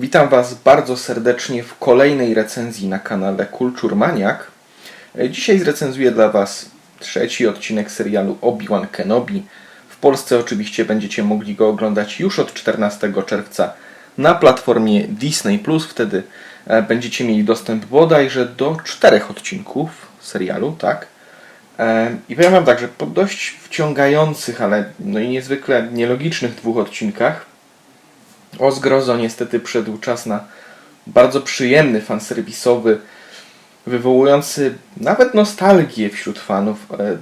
Witam Was bardzo serdecznie w kolejnej recenzji na kanale Kulturmaniak. Dzisiaj zrecenzuję dla Was trzeci odcinek serialu Obi-Wan Kenobi. W Polsce oczywiście będziecie mogli go oglądać już od 14 czerwca na platformie Disney+. Wtedy e, będziecie mieli dostęp bodajże do czterech odcinków serialu, tak? E, I powiem Wam tak, że po dość wciągających, ale no i niezwykle nielogicznych dwóch odcinkach o zgrozo niestety przyszedł czas na bardzo przyjemny, fanserwisowy, wywołujący nawet nostalgię wśród fanów, e,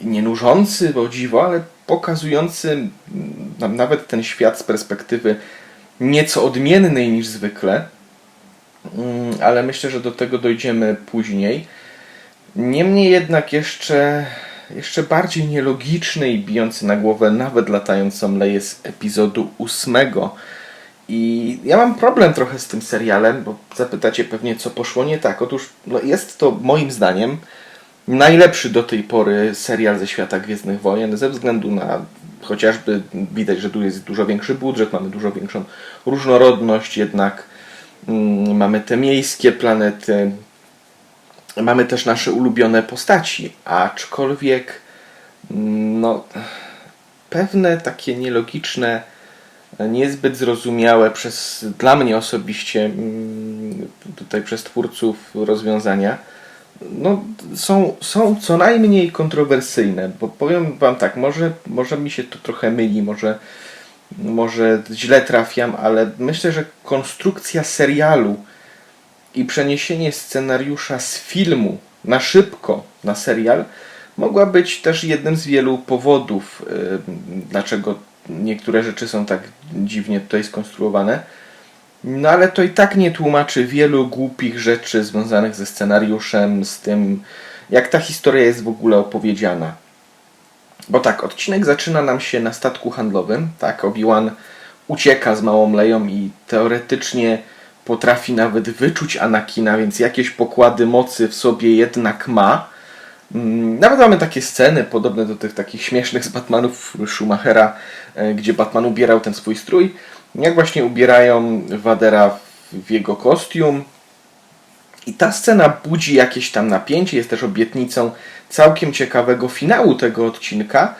nie nużący, o dziwo, ale pokazujący nam nawet ten świat z perspektywy nieco odmiennej niż zwykle. Mm, Ale myślę, że do tego dojdziemy później. Niemniej jednak jeszcze, jeszcze bardziej nielogiczny i bijący na głowę nawet latającą leję z epizodu ósmego. I ja mam problem trochę z tym serialem, bo zapytacie pewnie, co poszło nie tak. Otóż no jest to moim zdaniem najlepszy do tej pory serial ze świata Gwiezdnych Wojen, ze względu na chociażby widać, że tu jest dużo większy budżet, mamy dużo większą różnorodność, jednak mm, mamy te miejskie planety, mamy też nasze ulubione postaci, aczkolwiek mm, no, pewne takie nielogiczne, niezbyt zrozumiałe przez, dla mnie osobiście, mm, tutaj przez twórców rozwiązania, no, są, są co najmniej kontrowersyjne, bo powiem Wam tak, może, może mi się to trochę myli, może, może źle trafiam, ale myślę, że konstrukcja serialu i przeniesienie scenariusza z filmu na szybko na serial mogła być też jednym z wielu powodów, y, dlaczego niektóre rzeczy są tak dziwnie tutaj skonstruowane. No ale to i tak nie tłumaczy wielu głupich rzeczy związanych ze scenariuszem, z tym, jak ta historia jest w ogóle opowiedziana. Bo tak, odcinek zaczyna nam się na statku handlowym, tak, Obi-Wan ucieka z Małą Leją i teoretycznie potrafi nawet wyczuć Anakina, więc jakieś pokłady mocy w sobie jednak ma. Mm, Nawet mamy takie sceny podobne do tych takich śmiesznych z Batmanów Schumachera, gdzie Batman ubierał ten swój strój. Jak właśnie ubierają Wadera w- jego kostium. I ta scena budzi jakieś tam napięcie, jest też obietnicą całkiem ciekawego finału tego odcinka.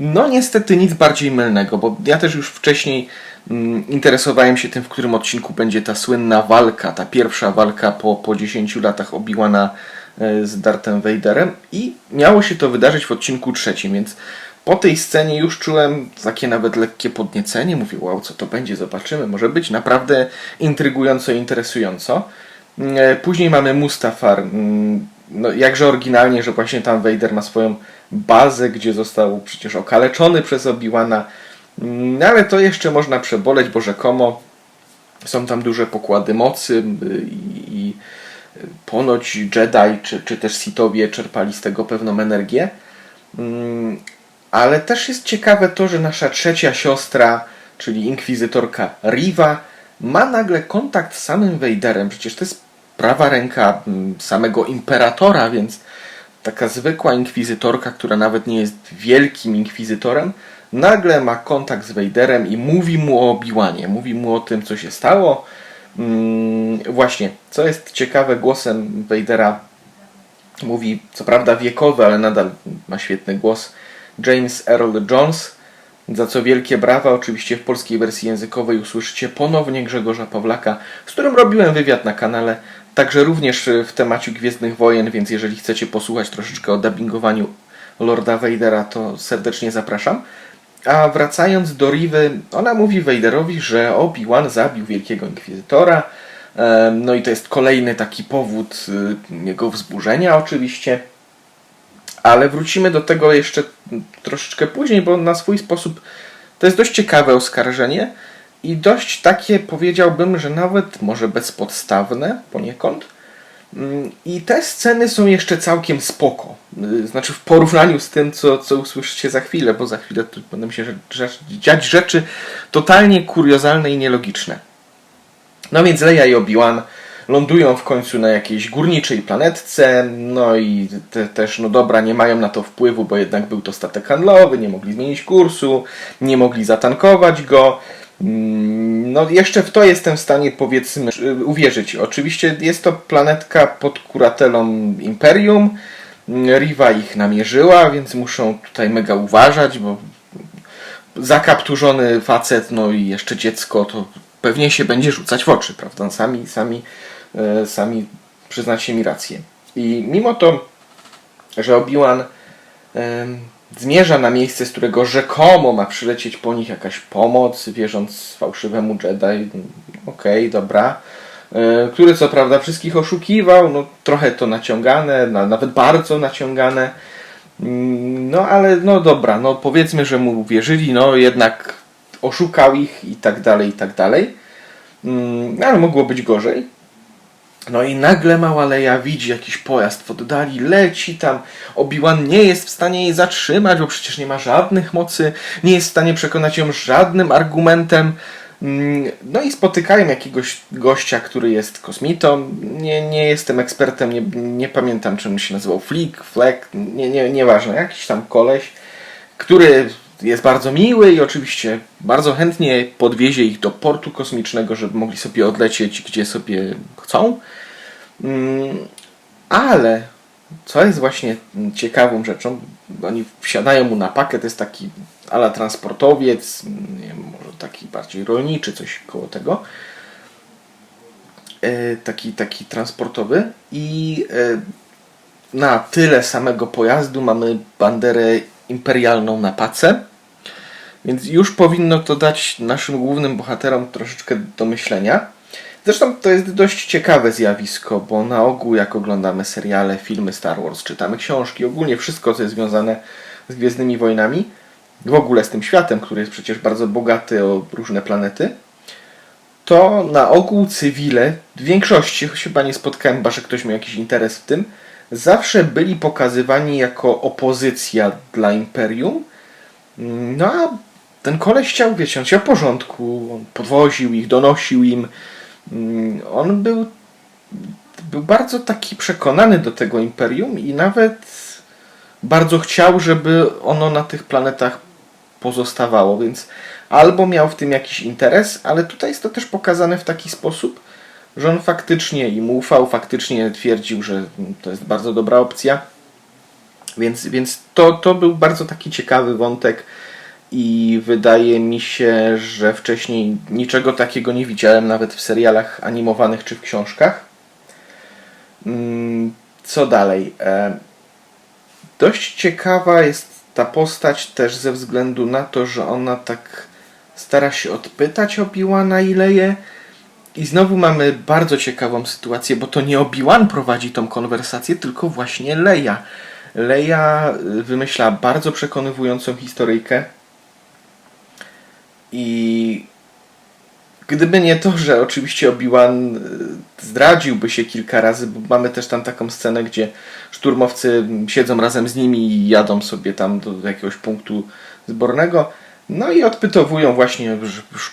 No niestety nic bardziej mylnego, bo ja też już wcześniej mm, interesowałem się tym, w którym odcinku będzie ta słynna walka, ta pierwsza walka po, po 10 latach Obi-Wana e, z Darthem Vaderem i miało się to wydarzyć w odcinku trzecim, więc po tej scenie już czułem takie nawet lekkie podniecenie. Mówię, wow, co to będzie, zobaczymy. Może być naprawdę intrygująco interesująco. E, Później mamy Mustafar. mm, No, jakże oryginalnie, że właśnie tam Vader ma swoją bazę, gdzie został przecież okaleczony przez Obi-Wana. Mm, Ale to jeszcze można przeboleć, bo rzekomo są tam duże pokłady mocy i, i ponoć Jedi czy, czy też Sithowie czerpali z tego pewną energię. Ale też jest ciekawe to, że nasza trzecia siostra, czyli inkwizytorka Riva, ma nagle kontakt z samym Vaderem. Przecież to jest prawa ręka mm, samego imperatora, więc taka zwykła inkwizytorka, która nawet nie jest wielkim inkwizytorem, nagle ma kontakt z Vaderem i mówi mu o Obi-Wanie, mówi mu o tym, co się stało. Mm, właśnie, co jest ciekawe, głosem Vadera mówi, co prawda wiekowy, ale nadal ma świetny głos, James Earl Jones, za co wielkie brawa. Oczywiście w polskiej wersji językowej usłyszycie ponownie Grzegorza Pawlaka, z którym robiłem wywiad na kanale, także również w temacie Gwiezdnych Wojen, więc jeżeli chcecie posłuchać troszeczkę o dubbingowaniu Lorda Vadera, to serdecznie zapraszam. A wracając do Rivy, ona mówi Vaderowi, że Obi-Wan zabił Wielkiego Inkwizytora. Em, No i to jest kolejny taki powód y, jego wzburzenia oczywiście. Ale wrócimy do tego jeszcze troszeczkę później, bo na swój sposób to jest dość ciekawe oskarżenie i dość takie powiedziałbym, że nawet może bezpodstawne poniekąd. Mm, I te sceny są jeszcze całkiem spoko. Y, Znaczy w porównaniu z tym, co, co usłyszycie za chwilę, bo za chwilę tu będą się dziać rzeczy totalnie kuriozalne i nielogiczne. No więc Leia i Obi-Wan lądują w końcu na jakiejś górniczej planetce, no i te, też, no dobra, nie mają na to wpływu, bo jednak był to statek handlowy, nie mogli zmienić kursu, nie mogli zatankować go. Mm, No, jeszcze w to jestem w stanie, powiedzmy, y, uwierzyć. Oczywiście jest to planetka pod kuratelą Imperium. Riva ich namierzyła, więc muszą tutaj mega uważać, bo zakapturzony facet, no i jeszcze dziecko, to pewnie się będzie rzucać w oczy, prawda? Sami, sami, sami przyznacie mi rację. I mimo to, że Obi-Wan em, zmierza na miejsce, z którego rzekomo ma przylecieć po nich jakaś pomoc, wierząc fałszywemu Jedi, okej, dobra, e, który co prawda wszystkich oszukiwał, no trochę to naciągane, na, nawet bardzo naciągane, Mm, no ale no dobra, no powiedzmy, że mu uwierzyli, no jednak oszukał ich i tak dalej, i tak dalej. Mm, Ale mogło być gorzej. No i nagle mała Leja widzi jakiś pojazd w oddali, leci tam. Obi-Wan nie jest w stanie jej zatrzymać, bo przecież nie ma żadnych mocy, nie jest w stanie przekonać ją żadnym argumentem. Mm, No i spotykają jakiegoś gościa, który jest kosmitą. Nie, nie jestem ekspertem, nie, nie pamiętam czym się nazywał. Flick, Fleck, nie, nie, nieważne, jakiś tam koleś, który jest bardzo miły i oczywiście bardzo chętnie podwiezie ich do portu kosmicznego, żeby mogli sobie odlecieć gdzie sobie chcą. Mm, Ale co jest właśnie ciekawą rzeczą, oni wsiadają mu na pakiet, to jest taki ala transportowiec, nie wiem, może taki bardziej rolniczy, coś koło tego. E, Taki, taki transportowy i e, na tyle samego pojazdu mamy banderę imperialną na pace. Więc już powinno to dać naszym głównym bohaterom troszeczkę do myślenia. Zresztą to jest dość ciekawe zjawisko, bo na ogół jak oglądamy seriale, filmy Star Wars, czytamy książki, ogólnie wszystko co jest związane z Gwiezdnymi Wojnami, w ogóle z tym światem, który jest przecież bardzo bogaty o różne planety, to na ogół cywile, w większości, chyba nie spotkałem, chyba że ktoś miał jakiś interes w tym, zawsze byli pokazywani jako opozycja dla Imperium. No a ten koleś chciał, wiecie, on chciał porządku, on podwoził ich, donosił im. Mm, On był, był bardzo taki przekonany do tego Imperium i nawet bardzo chciał, żeby ono na tych planetach pozostawało, więc albo miał w tym jakiś interes, ale tutaj jest to też pokazane w taki sposób, że on faktycznie im ufał, faktycznie twierdził, że to jest bardzo dobra opcja. Więc, więc to, to był bardzo taki ciekawy wątek i wydaje mi się, że wcześniej niczego takiego nie widziałem nawet w serialach animowanych czy w książkach. Mm, Co dalej? E, Dość ciekawa jest ta postać też ze względu na to, że ona tak stara się odpytać Obi-Wana i Leję. I znowu mamy bardzo ciekawą sytuację, bo to nie Obi-Wan prowadzi tą konwersację, tylko właśnie Leia. Leia y, wymyśla bardzo przekonywującą historyjkę. I gdyby nie to, że oczywiście Obi-Wan y, zdradziłby się kilka razy, bo mamy też tam taką scenę, gdzie szturmowcy siedzą razem z nimi i jadą sobie tam do jakiegoś punktu zbornego. No i odpytowują właśnie,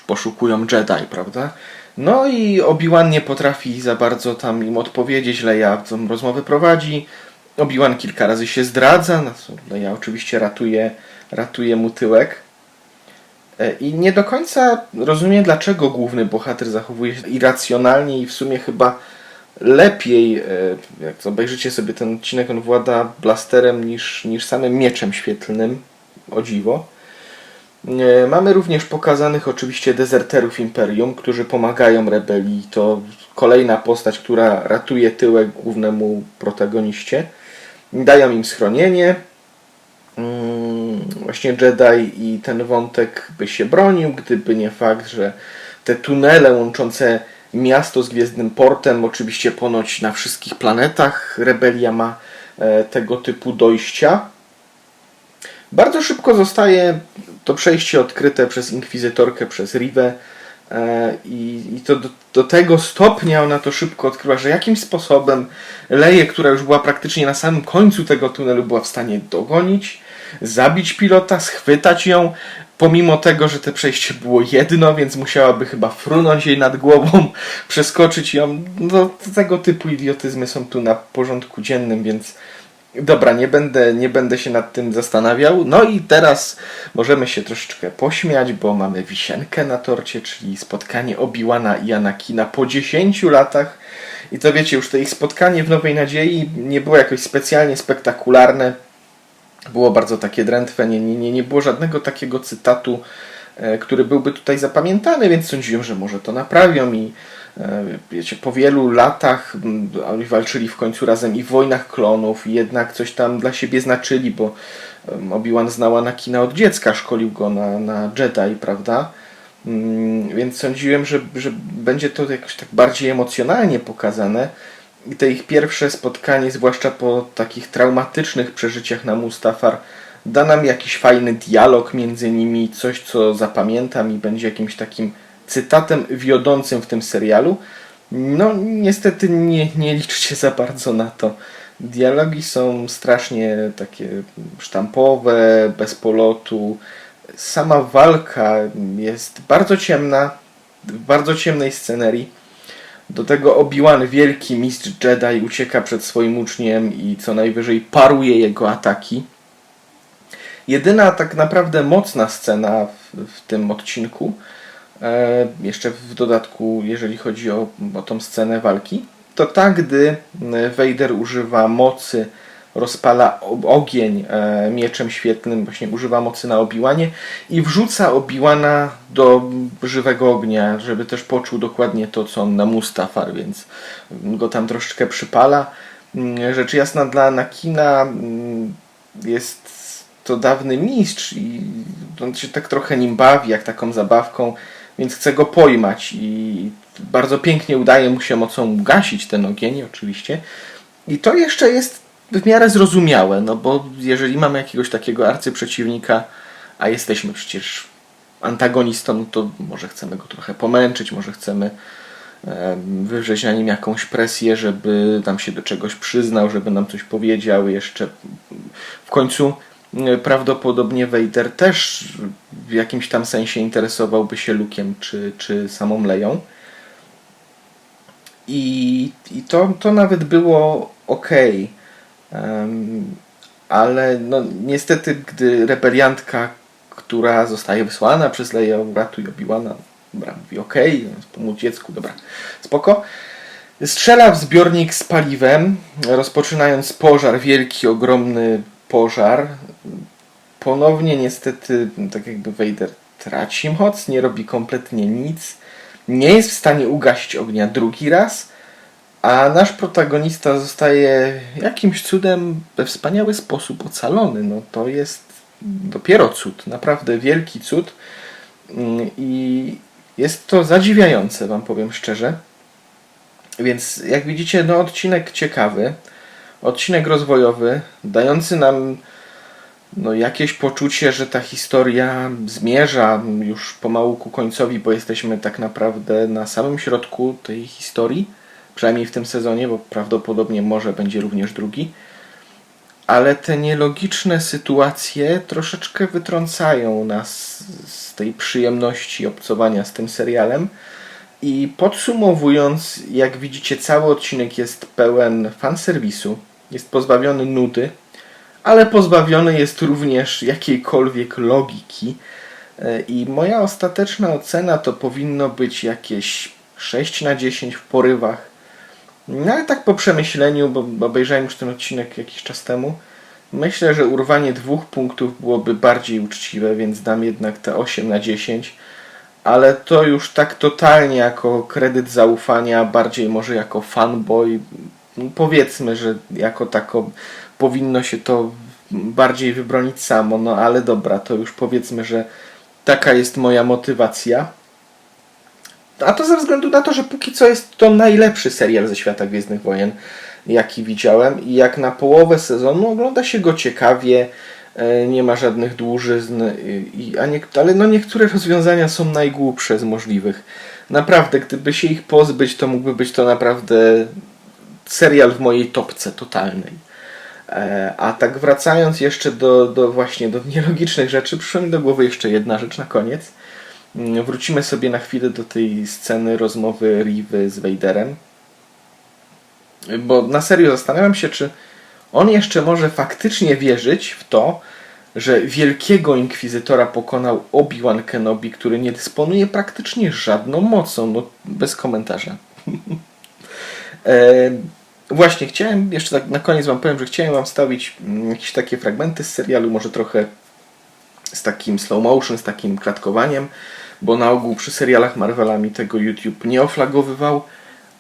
poszukują Jedi, prawda? No i Obi-Wan nie potrafi za bardzo tam im odpowiedzieć, Leia tą rozmowę prowadzi. Obi-Wan kilka razy się zdradza, no Leia oczywiście ratuje, ratuje mu tyłek. E, I nie do końca rozumiem, dlaczego główny bohater zachowuje się irracjonalnie i w sumie chyba lepiej, e, jak obejrzycie sobie ten odcinek, on włada blasterem niż, niż samym mieczem świetlnym, o dziwo. E, Mamy również pokazanych oczywiście dezerterów Imperium, którzy pomagają rebelii. To kolejna postać, która ratuje tyłek głównemu protagoniście. Dają im schronienie. Właśnie Jedi i ten wątek by się bronił, gdyby nie fakt, że te tunele łączące miasto z Gwiezdnym Portem, oczywiście ponoć na wszystkich planetach rebelia ma e, tego typu dojścia. Bardzo szybko zostaje to przejście odkryte przez inkwizytorkę, przez Rivę e, i, i to do, do tego stopnia ona to szybko odkryła, że jakimś sposobem Leję, która już była praktycznie na samym końcu tego tunelu, była w stanie dogonić, zabić pilota, schwytać ją, pomimo tego, że te przejście było jedno, więc musiałaby chyba frunąć jej nad głową, przeskoczyć ją. No, tego typu idiotyzmy są tu na porządku dziennym, więc Dobra, nie będę, nie będę się nad tym zastanawiał. No i teraz możemy się troszeczkę pośmiać, bo mamy wisienkę na torcie, czyli spotkanie Obiłana i Anakina po 10 latach. I to wiecie, już to ich spotkanie w Nowej Nadziei nie było jakoś specjalnie spektakularne. Było bardzo takie drętwe, nie, nie, nie, było żadnego takiego cytatu, e, który byłby tutaj zapamiętany, więc sądziłem, że może to naprawią i e, wiecie, po wielu latach oni walczyli w końcu razem i w Wojnach Klonów i jednak coś tam dla siebie znaczyli, bo Obi-Wan znał Anakina od dziecka, szkolił go na, na Jedi, prawda? Mm, Więc sądziłem, że, że będzie to jakoś tak bardziej emocjonalnie pokazane. To ich pierwsze spotkanie, zwłaszcza po takich traumatycznych przeżyciach na Mustafar, da nam jakiś fajny dialog między nimi, coś co zapamiętam i będzie jakimś takim cytatem wiodącym w tym serialu. No, niestety nie, nie liczcie za bardzo na to. Dialogi są strasznie takie sztampowe, bez polotu. Sama walka jest bardzo ciemna, w bardzo ciemnej scenerii. Do tego Obi-Wan, wielki mistrz Jedi, ucieka przed swoim uczniem i co najwyżej paruje jego ataki. Jedyna tak naprawdę mocna scena w, w tym odcinku, e, jeszcze w dodatku, jeżeli chodzi o, o tą scenę walki, to ta, gdy Vader używa mocy, rozpala ogień e, mieczem świetlnym, właśnie używa mocy na Obiłanie i wrzuca Obiłana do żywego ognia, żeby też poczuł dokładnie to, co on na Mustafar, więc go tam troszeczkę przypala. Mm, Rzecz jasna dla Anakina mm, jest to dawny mistrz i on się tak trochę nim bawi, jak taką zabawką, więc chce go pojmać i bardzo pięknie udaje mu się mocą ugasić ten ogień oczywiście. I to jeszcze jest w miarę zrozumiałe, no bo jeżeli mamy jakiegoś takiego arcyprzeciwnika, a jesteśmy przecież antagonistą, no to może chcemy go trochę pomęczyć, może chcemy em, wywrzeć na nim jakąś presję, żeby nam się do czegoś przyznał, żeby nam coś powiedział jeszcze. W końcu prawdopodobnie Vader też w jakimś tam sensie interesowałby się Lukiem czy, czy samą Leją. I, i to, to nawet było ok. Ale no, niestety, gdy rebeliantka, która zostaje wysłana przez Leję, ratuj Obi-Wana, dobra, mówi ok, pomóc dziecku, dobra, spoko. Strzela w zbiornik z paliwem, rozpoczynając pożar, wielki, ogromny pożar. Ponownie niestety, tak jakby Vader traci moc, nie robi kompletnie nic, nie jest w stanie ugasić ognia drugi raz, a nasz protagonista zostaje jakimś cudem we wspaniały sposób ocalony. No to jest dopiero cud, naprawdę wielki cud. Mm, I jest to zadziwiające, wam powiem szczerze. Więc jak widzicie, no odcinek ciekawy, odcinek rozwojowy, dający nam no, jakieś poczucie, że ta historia zmierza już pomału ku końcowi, bo jesteśmy tak naprawdę na samym środku tej historii, przynajmniej w tym sezonie, bo prawdopodobnie może będzie również drugi. Ale te nielogiczne sytuacje troszeczkę wytrącają nas z tej przyjemności obcowania z tym serialem. I podsumowując, jak widzicie, cały odcinek jest pełen fanserwisu, jest pozbawiony nudy, ale pozbawiony jest również jakiejkolwiek logiki. E, I moja ostateczna ocena to powinno być jakieś 6 na 10 w porywach. No ale tak po przemyśleniu, bo obejrzałem już ten odcinek jakiś czas temu, myślę, że urwanie dwóch punktów byłoby bardziej uczciwe, więc dam jednak te 8 na 10. Ale to już tak totalnie jako kredyt zaufania, bardziej może jako fanboy. Powiedzmy, że jako tako powinno się to bardziej wybronić samo, no ale dobra, to już powiedzmy, że taka jest moja motywacja. A to ze względu na to, że póki co jest to najlepszy serial ze świata Gwiezdnych Wojen, jaki widziałem. I jak na połowę sezonu ogląda się go ciekawie, e, nie ma żadnych dłużyzn, a nie, ale no niektóre rozwiązania są najgłupsze z możliwych. Naprawdę, gdyby się ich pozbyć, to mógłby być to naprawdę serial w mojej topce totalnej. E, A tak wracając jeszcze do, do właśnie do nielogicznych rzeczy, przyszła mi do głowy jeszcze jedna rzecz na koniec. Mm, Wrócimy sobie na chwilę do tej sceny rozmowy Rivy z Vaderem. Bo na serio zastanawiam się, czy on jeszcze może faktycznie wierzyć w to, że wielkiego inkwizytora pokonał Obi-Wan Kenobi, który nie dysponuje praktycznie żadną mocą. No, bez komentarza. e, właśnie, chciałem, jeszcze tak na koniec Wam powiem, że chciałem Wam stawić mm, jakieś takie fragmenty z serialu, może trochę z takim slow motion, z takim klatkowaniem, bo na ogół przy serialach Marvela mi tego YouTube nie oflagowywał,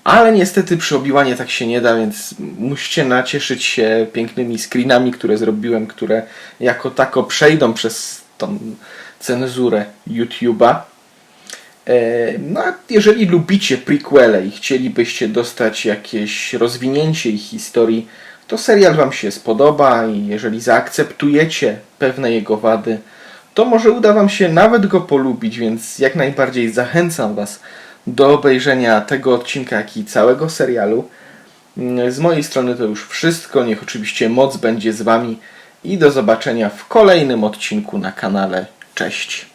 ale niestety przy Obiłanie tak się nie da, więc musicie nacieszyć się pięknymi screenami, które zrobiłem, które jako tako przejdą przez tą cenzurę YouTube'a. E, No a jeżeli lubicie prequele i chcielibyście dostać jakieś rozwinięcie ich historii, to serial Wam się spodoba i jeżeli zaakceptujecie pewne jego wady, to może uda Wam się nawet go polubić, więc jak najbardziej zachęcam Was do obejrzenia tego odcinka, jak i całego serialu. Z mojej strony to już wszystko. Niech oczywiście moc będzie z Wami i do zobaczenia w kolejnym odcinku na kanale. Cześć!